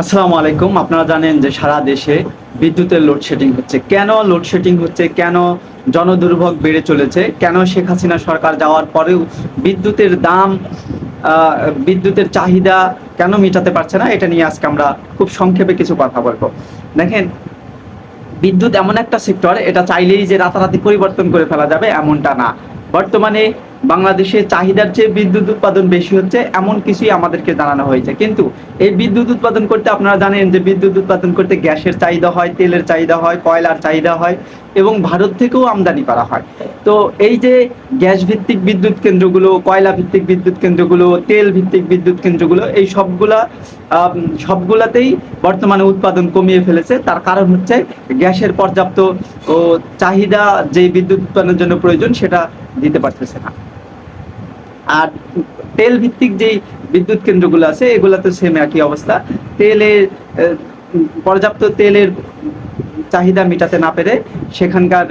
আসসালামু আলাইকুম। আপনারা জানেন যে সারা দেশে বিদ্যুতের লোডশেডিং হচ্ছে। কেন লোডশেডিং হচ্ছে? কেন জনদুর্ভোগ বেড়ে চলেছে? কেন শেখ হাসিনা সরকার যাওয়ার পরেও বিদ্যুতের দাম বিদ্যুতের চাহিদা কেন মেটাতে পারছে না? এটা নিয়ে আজকে আমরা খুব সংক্ষেপে কিছু কথা বলব। দেখেন, বিদ্যুৎ এমন একটা সেক্টর এটা চাইলেই যে রাতারাতি পরিবর্তন করে ফেলা যাবে এমনটা না। বর্তমানে বাংলাদেশে চাহিদার চেয়ে বিদ্যুৎ উৎপাদন বেশি হচ্ছে, এমন কিছুই আমাদেরকে জানানো হয়েছে। কিন্তু এই বিদ্যুৎ উৎপাদন করতে আপনারা জানেন যে বিদ্যুৎ উৎপাদন করতে গ্যাসের চাহিদা হয়, তেলের চাহিদা হয়, কয়লার চাহিদা হয় এবং ভারত থেকেও আমদানি করা হয়। তো এই যে গ্যাস ভিত্তিক বিদ্যুৎ কেন্দ্রগুলো কয়লা ভিত্তিক বিদ্যুৎ কেন্দ্রগুলো তেল ভিত্তিক বিদ্যুৎ কেন্দ্রগুলো, এই সবগুলা সবগুলাতেই বর্তমানে উৎপাদন কমিয়ে ফেলেছে। তার কারণ হচ্ছে গ্যাসের পর্যাপ্ত ও চাহিদা যে বিদ্যুৎ উৎপাদনের জন্য প্রয়োজন সেটা দিতে পারতেছে না। আর তেল ভিত্তিক যেই বিদ্যুৎ কেন্দ্রগুলো আছে, এগুলাতে সেম একই অবস্থা। তেলের পর্যাপ্ত তেলের চাহিদা মেটাতে না পেরে সেখানকার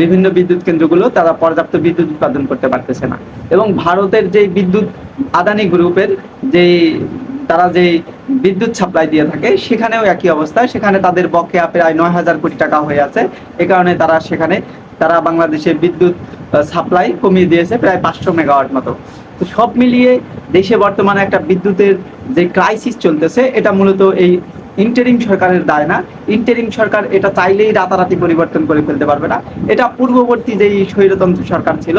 বিভিন্ন বিদ্যুৎ কেন্দ্রগুলো তারা পর্যাপ্ত বিদ্যুৎ উৎপাদন করতে পারতেছে না। এবং ভারতের যে বিদ্যুৎ আদানি গ্রুপের যে তারা যে বিদ্যুৎ সাপ্লাই দিয়ে থাকে, সেখানেও একই অবস্থা। সেখানে তাদের বকেয়া প্রায় নয় হাজার কোটি টাকা হয়ে আছে। এ কারণে তারা সেখানে, তারা বাংলাদেশে বিদ্যুৎ সাপ্লাই কমিয়ে দিয়েছে, প্রায় পাঁচশো মেগাওয়াট মতো। তো সব মিলিয়ে দেশে বর্তমানে একটা বিদ্যুতের যে ক্রাইসিস চলতেছে, এটা মূলত এই ইন্টারিম সরকারের দায় না। ইন্টারিম সরকার এটা চাইলেই রাতারাতি পরিবর্তন করে ফেলতে পারবে না। এটা পূর্ববর্তী যেই স্বৈরতন্ত্র সরকার ছিল,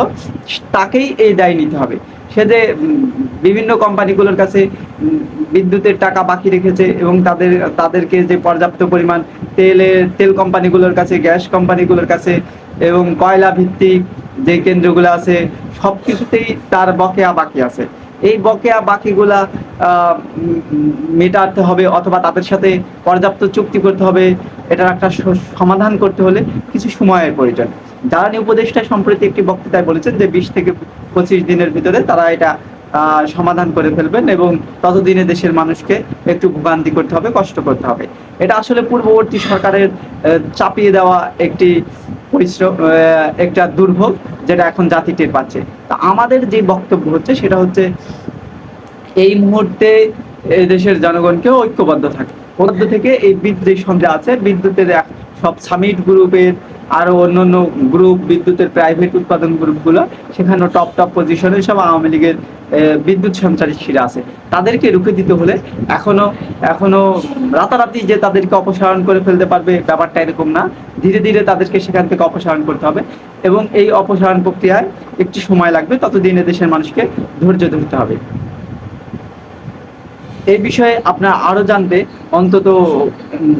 তাকেই এই দায় নিতে হবে। সে যে বিভিন্ন কোম্পানিগুলোর কাছে বিদ্যুতের টাকা বাকি রেখেছে এবং তাদের, তাদেরকে যে পর্যাপ্ত পরিমাণ তেলের তেল কোম্পানিগুলোর কাছে, গ্যাস কোম্পানিগুলোর কাছে এবং কয়লা ভিত্তিক যে কেন্দ্রগুলো আছে সব কিছুতেই তার বকেয়া বাকি আছে। এই বকেয়া বাকিগুলা মেটাতে হবে অথবা তাদের সাথে পর্যাপ্ত চুক্তি করতে হবে, এটার একটা সমাধান করতে হলে কিছু সময়ের প্রয়োজন। জ্বালানি উপদেষ্টা সম্প্রতি একটি বক্তৃতায় বলেছেন যে, বিশ থেকে পঁচিশ দিনের ভিতরে তারা এটা সমাধান করে ফেলবেন এবং ততদিনে দেশের মানুষকে একটু ভোগান্তি করতে হবে, কষ্ট করতে হবে। এটা আসলে পূর্ববর্তী সরকারের চাপিয়ে দেওয়া একটি পরিশ্রম একটা দুর্ভোগ যেটা এখন জাতি টের পাচ্ছে। তা আমাদের যে বক্তব্য হচ্ছে সেটা হচ্ছে, এই মুহূর্তে দেশের জনগণকে ঐক্যবদ্ধ থাকে। ঐক্য থেকে এই বিদ্যুৎ সন্ধ্যা আছে। বিদ্যুতের সব সামিট গ্রুপের আরও অন্যান্য গ্রুপ বিদ্যুতের প্রাইভেট উৎপাদন গ্রুপগুলো সেখানে টপ টপ পজিশনে সব আওয়ামী লীগের বিদ্যুৎ সঞ্চারীরা আছে। তাদেরকে রুখে দিতে হলে এখনও এখনও রাতারাতি যে তাদেরকে অপসারণ করে ফেলতে পারবে ব্যাপারটা এরকম না। ধীরে ধীরে তাদেরকে সেখান থেকে অপসারণ করতে হবে এবং এই অপসারণ প্রক্রিয়ায় একটি সময় লাগবে, ততদিন দেশের মানুষকে ধৈর্য ধরতে হবে। এই বিষয়ে আপনারা আরও জানতে অন্তত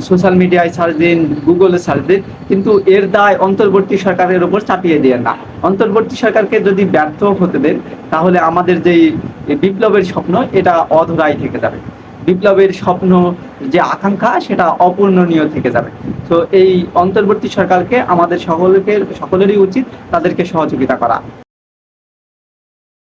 সোশ্যাল মিডিয়ায় সার্চ দিন গুগলে সার্চ দিন, কিন্তু এর দায় অন্তর্বর্তী সরকারের উপর চাপিয়ে দিয়ে না। অন্তর্বর্তী সরকারকে যদি ব্যর্থ হতে দেন, তাহলে আমাদের যেই বিপ্লবের স্বপ্ন, এটা অধরাই থেকে যাবে। বিপ্লবের স্বপ্ন যে আকাঙ্ক্ষা, সেটা অপূর্ণনীয় থেকে যাবে। তো এই অন্তর্বর্তী সরকারকে, আমাদের সকলকে, সকলেরই উচিত তাদেরকে সহযোগিতা করা।